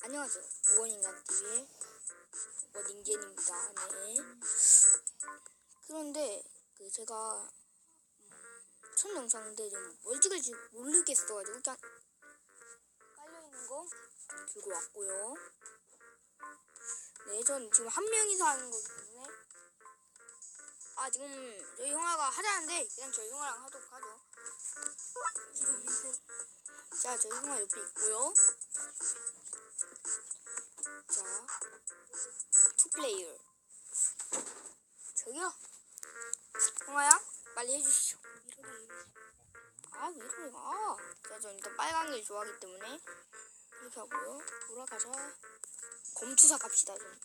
안녕하세요. 보건인간 TV의 보건인겐입니다. 네. 그런데 그 제가 음, 첫 영상인데 좀 뭘 찍을지 모르겠어가지고 그냥 깔려 있는 거 들고 왔고요. 네, 전 지금 한 명이서 하는 거기 때문에 아 지금 저희 형아가 하자는데 그냥 저희 형아랑 하도록 하죠. 음, 자, 저희 형아 옆에 있고요. 자, 투 플레이어. 저기요. 형아야, 빨리 해주시죠. 아, 왜 이러냐. 아, 자, 전 일단 빨간 길 좋아하기 때문에 이렇게 하고요. 돌아가자. 검투사 갑시다, 좀.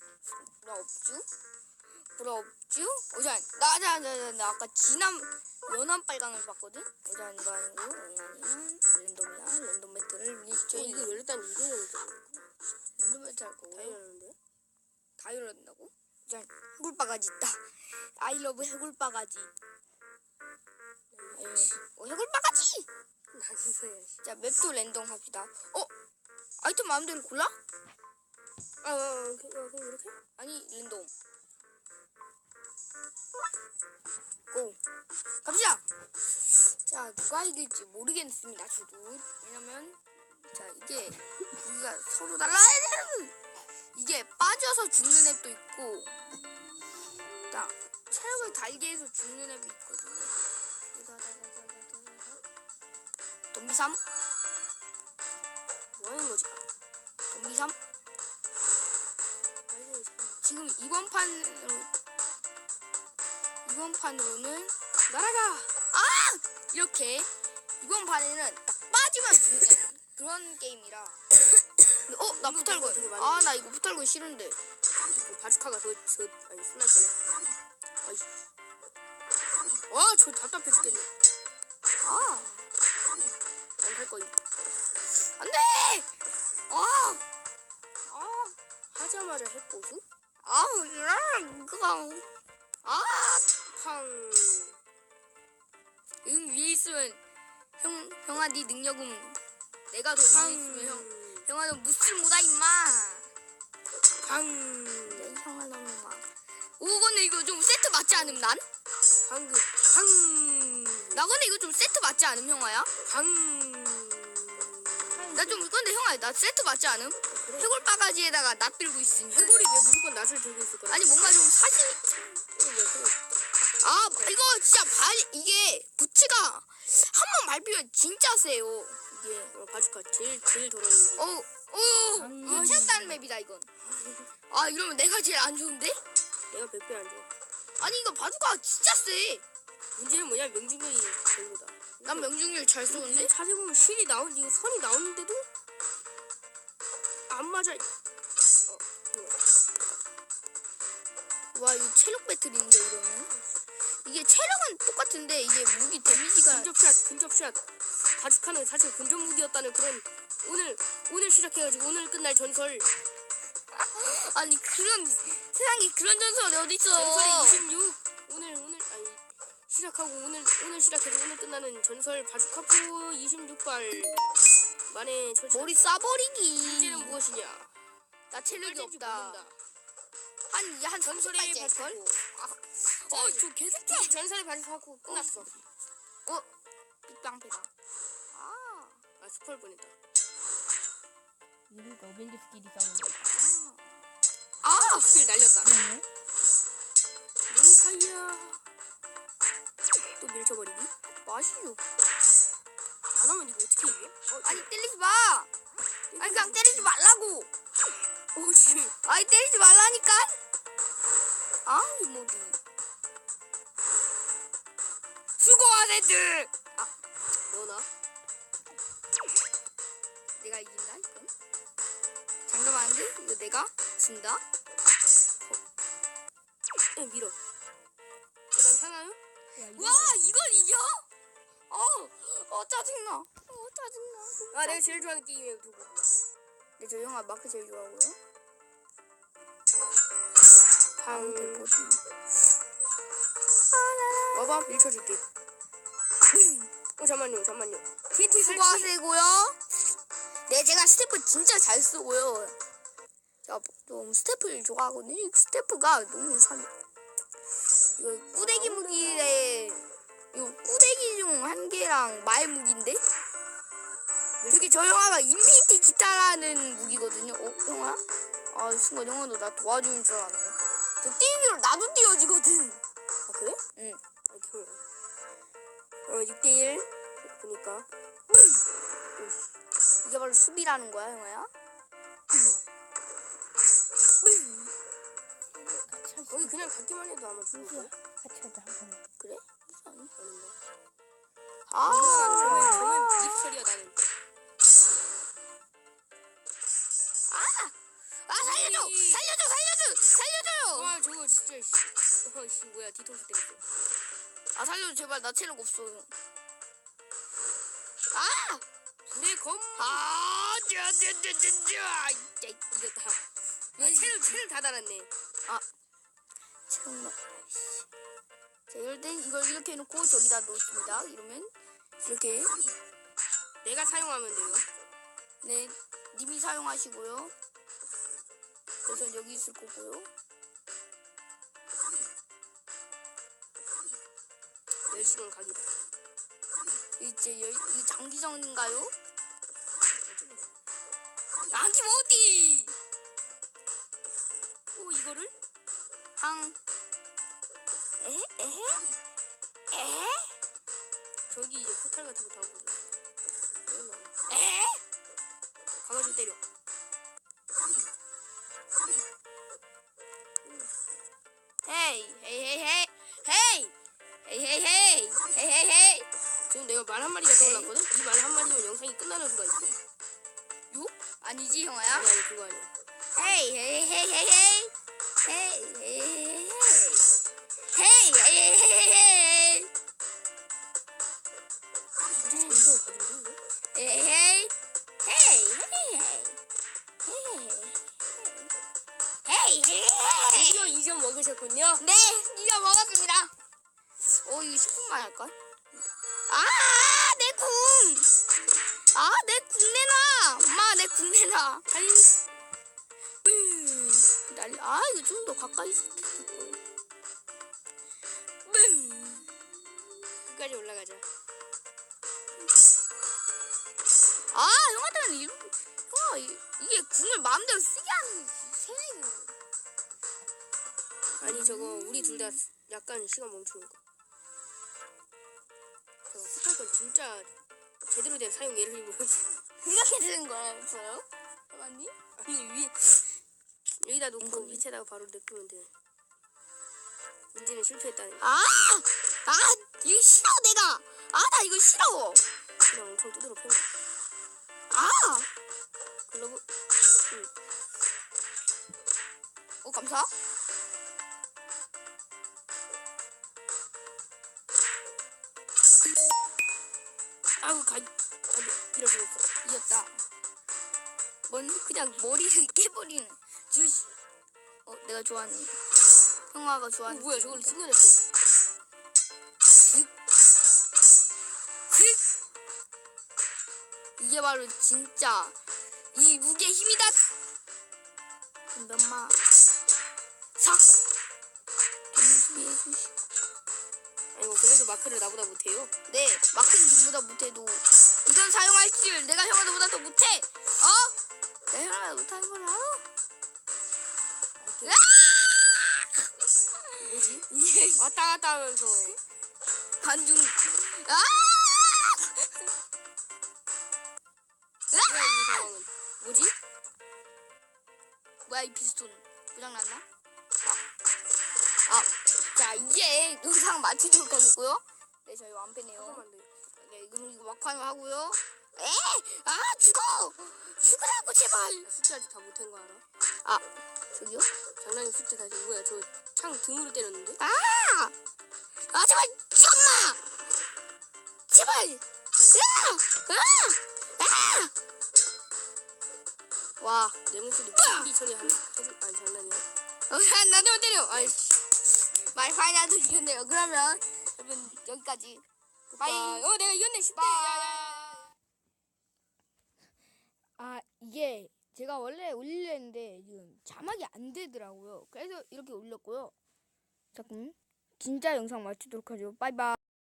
없쥬? 보라 없쥬? 어, 자, 나, 나, 나, 나, 나 아까 진한, 연한 빨강을 봤거든? 어, 자, 이거 아니고, 어, 아니야. 랜덤이야. 랜덤 배틀을 저 저희 이거 일단 이거 열었는 배틀 할 거고요. 다 열었는데 다 열어준다고? 짠 해골바가지 있다 아이러브 해골바가지 어 해골바가지 자 맵도 랜덤 합시다 어? 아이템 마음대로 골라? 아, 아, 아, 그, 아, 그럼 이렇게? 아니 랜덤 고 갑시다 자 누가 이길지 모르겠습니다 저도 왜냐면 자 이게 우리가 서로 되는 이게 빠져서 죽는 앱도 있고 딱 체력을 달게 해서 죽는 앱이 있거든요. dombi3 뭐 하는 거지? dombi3 빨리 해서. 지금 이번 판으로 이번 판으로는 날아가! 아! 이렇게 이번 판에는 딱 빠지만 죽는 그런 게임이라 어나 이거 부탈고 아 나 이거 부탈고 싫은데 그 바주카가 그, 저, 아니, 스나이퍼네. 아이씨. 와, 저 답답해 죽겠네. 아 난할 거임. 안 돼 아 아, 하자마자 핵고수? 아우 이런 그거 아 팡. 응 위에 있으면 형 형아 네 능력은 내가 더 위에 있으면 형 형아 너 무술 못하 임마 팡. 내 형아 너는 막. 오 근데 이거 좀 세트 맞지 않음 난? 방금. 팡. 나 근데 이거 좀 세트 맞지 않음 형아야? 팡. 나좀 근데 형아 나 세트 맞지 않음? 해골 바가지에다가 낫 들고 있으니까 해골이 왜 무조건 낯을 들고 있을 거야? 아니 뭔가 좀 사진 아 이거 진짜 발 이게 부츠가 한 번 밟히면 진짜 세요 이게 어, 바주카 제일 제일 더러운 거. 어어 이거 체육단 맵이다 이건 아 이러면 내가 제일 안 좋은데? 내가 100배 안 좋아. 아니 이거 바둑가 진짜 세. 문제는 뭐냐 명중률이 별로다. 난 명중률 잘 쏘는데? 자세히 보면 실이 나온 이거 선이 나오는데도 안 맞아. 어, 이거. 와 이거 체력 배틀인데 이러면 이게 체력은 똑같은데 이게 무기 데미지가 근접샷, 근접샷. 바주카는 사실 근접 무기였다는 그런 오늘 오늘 시작해가지고 오늘 끝날 전설 아니 그런 세상에 그런 전설이 어딨어 전설이 26 오늘 오늘 아니 시작하고 오늘 오늘 시작해서 오늘 끝나는 전설 바주카프 26발 만에 철ച്ച. 머리 쏴버리기 문제는 무엇이냐? 나 체력이 없다. 한한 전설의 전설의 바주카프. 어 저 개새끼야 이 전설의 바주카프 끝났어. 어 빅방패다 아 아 스포일 뻔했다. 이러니까 어벤져스끼리 싸우는 거. 아! 스킬 날렸다. 그러네. 링카이야. 또 밀쳐버리기? 마시죠 안 하면 이거 어떻게 이겨? 어, 아니 때리지 마 아니 그냥 때리지 말라고 오씨. 아니 때리지 말라니까 아 이모디 수고하세들 아 너나? 내가 이긴다 이건 장담하는데 이거 내가 진다 네, 밀어. 난 하나요? 와 이걸 이겨 어, 어 짜증나 어 짜증나 아 내가 제일 좋아하는 게임이에요 두고. 근데 저 형아 마크 제일 좋아하고요 방. 대포지 와봐 밀쳐줄게. 어 잠만요 잠만요. 설치. 수고하세고요 네, 제가 스태프 진짜 잘 쓰고요. 제가 좀 스태프를 좋아하거든요. 이 스태프가 너무 산. 이거 꾸대기 무기에 이거 꾸대기 중 한 개랑 말 무기인데 되게 저 형아가 인피니티 기타라는 무기거든요. 어, 형아? 아, 순간 형아도 나 도와주는 줄 알았네. 저 뛰기로 나도 뛰어지거든. 아 그래? 응. 아 그래. 어 6대1 보니까 이게 바로 수비라는 거야, 형아야? 거기 그냥 갖기만 해도 아마 죽을 거야. 같이 하자 한 번. 그래? 아니. 아닌가? 아, 아 살려줘 제발 나 체력 없어요. 아! 불의 검. 아! 쩌쩌쩌쩌쩌! 진짜 이겼다. 야, 채를 채를 다 달았네. 체력만. 자 이럴 땐 이걸 이렇게 해놓고 저기다 놓습니다. 이러면 이렇게 내가 사용하면 돼요. 네 님이 사용하시고요. 그래서 여기 있을 거고요. 열심은 각이다. 이제 열, 이 장기전인가요? 안티모티! 오 이거를? 항 에헤 에헤 저기 이제 포탈 같은 거다 보자. 에헤 가가지고 때려. 말 한 마리가 떠올랐거든? 이 말 한 마리면 영상이 끝나는 수가 있어. 유? 아니지 형아야? 아니 아니 그거 아니야. 헤이 헤이 헤이 헤이 헤이 헤이 헤이 헤이 헤이 헤이 헤이 헤이 진짜 이걸 가지고 있네? 헤이 헤이 헤이 헤이 헤이 헤이 드디어 2점 먹으셨군요. 네, 이거 먹었습니다. 어, 이거 10분만 할까? 아, 내 궁! 아, 내궁 내놔! 엄마, 내궁 내놔! 아니 음, 난리, 아, 이거 좀 더 가까이 있을 음, 끝까지 올라가자. 아, 형한테는 이, 형아, 이- 이게 궁을 마음대로 쓰게 하는 세상이 아니 저거 우리 둘 다 약간 시간 멈추는 거. 진짜 제대로 된 사용 예를 보여줘. 이렇게 되는 거였어요? 형아님? 아니 위 여기다 놓고 밑에다가 바로 냅두면 돼. 문제는 실패했다는 거. 아! 아! 이거 싫어, 내가! 아, 나 이거 싫어! 그냥 엄청 두드러 패는. 아! 글러브 어, 감사. 그냥 머리를 깨버리는 주스. 어, 내가 좋아하는 형아가 어, 좋아하는. 뭐야 저걸. 그 이게 바로 진짜 이 무게 힘이다. 몇마 삭. 수비해 주시. 아이고 그래도 마크를 나보다 못해요. 네, 마크는 님보다 못해도 이건 사용할 줄 내가 형아보다 더 못해. 어? 형아보다 못하는 걸 알아? 뭐지? 이게 왔다 갔다 하면서 반중. 아! 뭐야 이 상황은? 뭐지? 뭐야 이 피스톤 고장났나? 아, 아, 자 이제 영상 마치도록 하겠고요. 네 저희 완패네요. 네 그럼 이거 막판을 하고요. 에, 아 죽어, 죽으라고 제발. 나 숫자 아직 다 못한 거 알아? 아 저기요? 장난이 숫자 다시 뭐야 저 창 등으로 때렸는데? 아, 아 제발 잠마, 제발. 아, 아, 아. 와, 내 목소리 소리 처리 한 해줄 아니 장난이야. 어, 나도 때려. 아이씨. 마이 파이나도 이겼네요. 그러면 여러분 여기까지. 바이. 어 내가 이겼네 10대. 바이. 야야야. 아 아 이게 제가 원래 올리려 했는데 지금 자막이 안 되더라고요. 그래서 이렇게 올렸고요. 자 그럼 진짜 영상 마치도록 하죠. 바이바이.